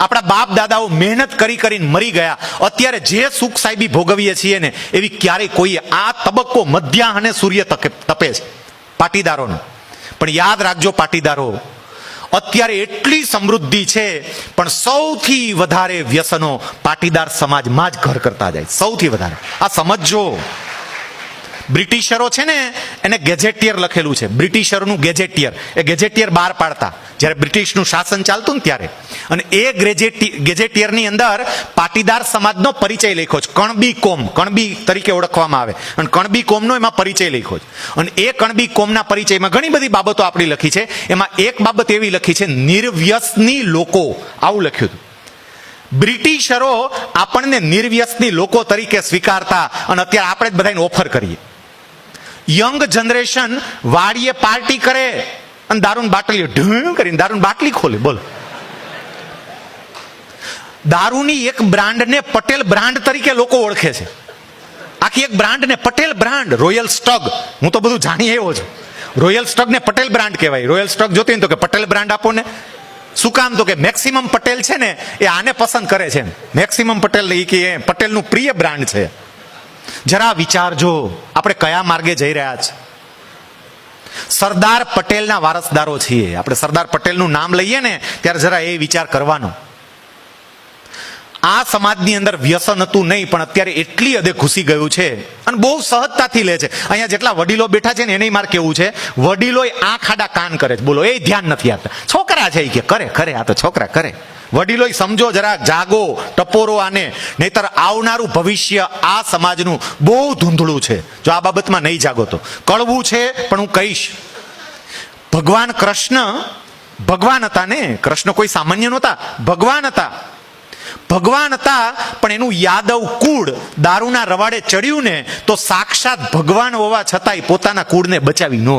આપણા બાપ દાદાઓ મહેનત કરી કરીને મરી ગયા. અત્યારે જે સુખ સાહેબી ભોગવીએ છીએ ને, એવી ક્યારેય કોઈએ આ તબક્કો મધ્યાહ અને સૂર્ય તપે છે. પાટીદારોનો. પણ યાદ રાખજો પાટીદારો, અત્યારે એટલી સમૃદ્ધિ છે, પણ સૌથી વધારે વ્યસનો પાટીદાર સમાજમાં જ ઘર કરતા જાય સૌથી વધારે. આ સમજજો. બ્રિટિશરો છે ને, એને ગેજેટિયર લખેલું છે. બ્રિટિશરોનું ગેજેટિયર. એ ગેજેટિયર બહાર પાડતા. જ્યારે બ્રિટિશનું શાસન ચાલતું ને ત્યારે. અને એ ગ્રેજેટી ગેજેટિયરની અંદર પાટીદાર સમાજનો પરિચય લખ્યો છે. કણબી કોમ. કણબી તરીકે ઓળખવામાં આવે. અને કણબી કોમનો એમાં પરિચય લખ્યો છે. અને એ કણબી કોમના પરિચયમાં ઘણી બધી બાબતો આપણી લખી છે. એમાં એક બાબત એવી લખી છે, નિર્વ્યસની લોકો. આવું લખ્યું હતું. બ્રિટિશરો આપણને નિર્વ્યસની લોકો તરીકે સ્વીકારતા અને અત્યારે આપણે જ બધાને ઓફર કરીએ. યંગ જનરેશન વાડીએ પાર્ટી કરે અને દારૂની બાટલીઓ ઢૂં કરીને દારૂની બાટલી ખોલે, બોલો. દારૂની એક બ્રાન્ડને પટેલ બ્રાન્ડ તરીકે લોકો ઓળખે છે. આખી એક બ્રાન્ડને પટેલ બ્રાન્ડ, રોયલ સ્ટગ. હું તો બધું જાણી એવો છું. રોયલ સ્ટગને પટેલ બ્રાન્ડ કહેવાય. રોયલ સ્ટગ જોતી ને તો કે પટેલ બ્રાન્ડ આપો ને. શું કામ તો કે મેક્સિમમ પટેલ છે ને, એ આને પસંદ કરે છે મેક્સિમમ પટેલ એ કે પટેલનું પ્રિય બ્રાન્ડ છે. જરા વિચારજો આપણે કયા માર્ગે જઈ રહ્યા છે? સરદાર પટેલના વારસદારો છીએ. આપણે સરદાર પટેલનું નામ લઈએ ને, ત્યારે જરા એ વિચાર કરવાનો. આ સમાજની અંદર વ્યસન હતું નહીં, પણ અત્યારે એટલી હદે ઘૂસી ગયું છે અને બહુ સહજતાથી લે છે. અહીંયા જેટલા વડીલો બેઠા છે ને એને માર કેવું છે? વડીલો આ ખાડા કાન કરે છે. બોલો, એ ધ્યાન નથી આપતા. છોકરા છે એ કે, કરે કરે, આ તો છોકરા, કરે. વડીલો સમજો જરા, જાગો, ટપોરો આને. નહીતર આવનારું ભવિષ્ય આ સમાજનું બહુ ધૂંધળું છે. જો આ બાબતમાં નહીં જાગો તો. કળવું છે, પણ હું કહીશ. ભગવાન કૃષ્ણ, ભગવાન હતા ને? કૃષ્ણ કોઈ સામાન્ય નહોતા. ભગવાન હતા. ભગવાન હતા, પણ એનું યાદવ કુળ દારૂના રવાડે ચડ્યું ને, તો સાક્ષાત ભગવાન હોવા છતાંય પોતાના કુળને બચાવી ન